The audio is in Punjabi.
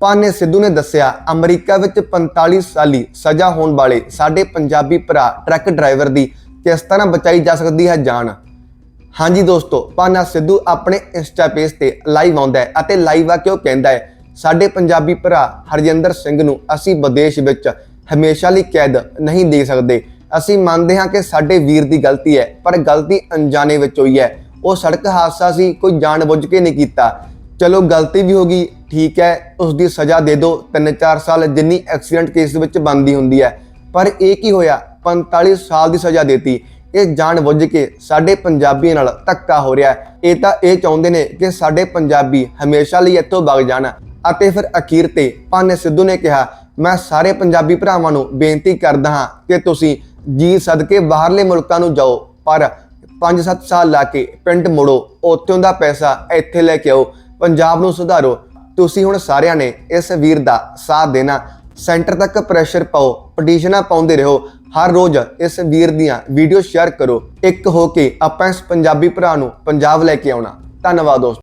ਪਾਨੇ ਸਿੱਧੂ ਨੇ ਦੱਸਿਆ, ਅਮਰੀਕਾ ਵਿੱਚ 45 ਸਾਲੀ ਸਜ਼ਾ ਹੋਣ ਵਾਲੇ ਸਾਡੇ ਪੰਜਾਬੀ ਭਰਾ ਟਰੱਕ ਡਰਾਈਵਰ ਦੀ ਕਿਸ ਤਰ੍ਹਾਂ ਬਚਾਈ ਜਾ ਸਕਦੀ ਹੈ ਜਾਨ? ਹਾਂਜੀ ਦੋਸਤੋ ਪਾਨਾ ਸਿੱਧੂ ਆਪਣੇ ਇੰਸਟਾ ਪੇਜ ਤੇ ਲਾਈਵ ਆਉਂਦਾ ਹੈ ਅਤੇ ਲਾਈਵ ਆ ਕੇ ਉਹ ਕਹਿੰਦਾ ਹੈ, ਸਾਡੇ ਪੰਜਾਬੀ ਭਰਾ ਹਰਜਿੰਦਰ ਸਿੰਘ ਨੂੰ ਅਸੀਂ ਵਿਦੇਸ਼ ਵਿੱਚ ਹਮੇਸ਼ਾ ਲਈ ਕੈਦ ਨਹੀਂ ਦੇ ਸਕਦੇ। ਅਸੀਂ ਮੰਨਦੇ ਹਾਂ ਕਿ ਸਾਡੇ ਵੀਰ ਦੀ ਗਲਤੀ ਹੈ, ਪਰ ਗਲਤੀ ਅਣਜਾਣੇ ਵਿੱਚ ਹੋਈ ਹੈ। ਉਹ ਸੜਕ ਹਾਦਸਾ ਸੀ, ਕੋਈ ਜਾਣਬੁੱਝ ਕੇ ਨਹੀਂ ਕੀਤਾ। ਚਲੋ ਗਲਤੀ ਵੀ ਹੋ ਗਈ ਠੀਕ ਹੈ ਉਸ ਦੀ ਸਜ਼ਾ ਦੇ ਦਿਓ। 3-4 ਸਾਲ ਜਿੰਨੀ ਐਕਸੀਡੈਂਟ ਕੇਸ ਵਿੱਚ ਬਣਦੀ ਹੁੰਦੀ ਹੈ। ਪਰ ਇਹ ਕੀ ਹੋਇਆ? 45 ਸਾਲ ਦੀ ਸਜ਼ਾ ਦੇਤੀ। ਇਹ ਜਾਣ ਬੁੱਝ ਕੇ ਸਾਡੇ ਪੰਜਾਬੀਆਂ ਨਾਲ ਧੱਕਾ ਹੋ ਰਿਹਾ ਹੈ। ਇਹ ਤਾਂ ਇਹ ਚਾਹੁੰਦੇ ਨੇ ਕਿ ਸਾਡੇ ਪੰਜਾਬੀ ਹਮੇਸ਼ਾ ਲਈ ਇੱਥੋਂ ਵਗ ਜਾਣ। ਅਤੇ ਫਿਰ ਅਖੀਰ ਤੇ ਪਾਨੇ ਸਿੱਧੂ ਨੇ ਕਿਹਾ, ਮੈਂ ਸਾਰੇ ਪੰਜਾਬੀ ਭਰਾਵਾਂ ਨੂੰ ਬੇਨਤੀ ਕਰਦਾ ਹਾਂ ਕਿ ਤੁਸੀਂ ਜੀ ਸਦਕੇ ਬਾਹਰਲੇ ਮੁਲਕਾਂ ਨੂੰ ਜਾਓ। ਪਰ 5-7 ਸਾਲ ਲਾ ਕੇ ਪਿੰਡ ਮੁੜੋ। ਉੱਥੋਂ ਦਾ ਪੈਸਾ ਇੱਥੇ ਲੈ ਕੇ ਆਓ। ਪੰਜਾਬ ਨੂੰ ਸੁਧਾਰੋ। ਤੁਸੀਂ ਹੁਣ ਸਾਰਿਆਂ ਨੇ ਇਸ ਵੀਰ ਦਾ ਸਾਥ ਦੇਣਾ। ਸੈਂਟਰ ਤੱਕ ਪ੍ਰੈਸ਼ਰ ਪਾਓ ਪਟੀਸ਼ਨਾਂ ਪਾਉਂਦੇ ਰਹੋ। ਹਰ ਰੋਜ਼ ਇਸ ਵੀਰ ਦੀਆਂ ਵੀਡੀਓ ਸ਼ੇਅਰ ਕਰੋ। ਇੱਕ ਹੋ ਕੇ ਆਪਾਂ ਇਸ ਪੰਜਾਬੀ ਭਰਾ ਨੂੰ ਪੰਜਾਬ ਲੈ ਕੇ ਆਉਣਾ। ਧੰਨਵਾਦ ਦੋਸਤੋ।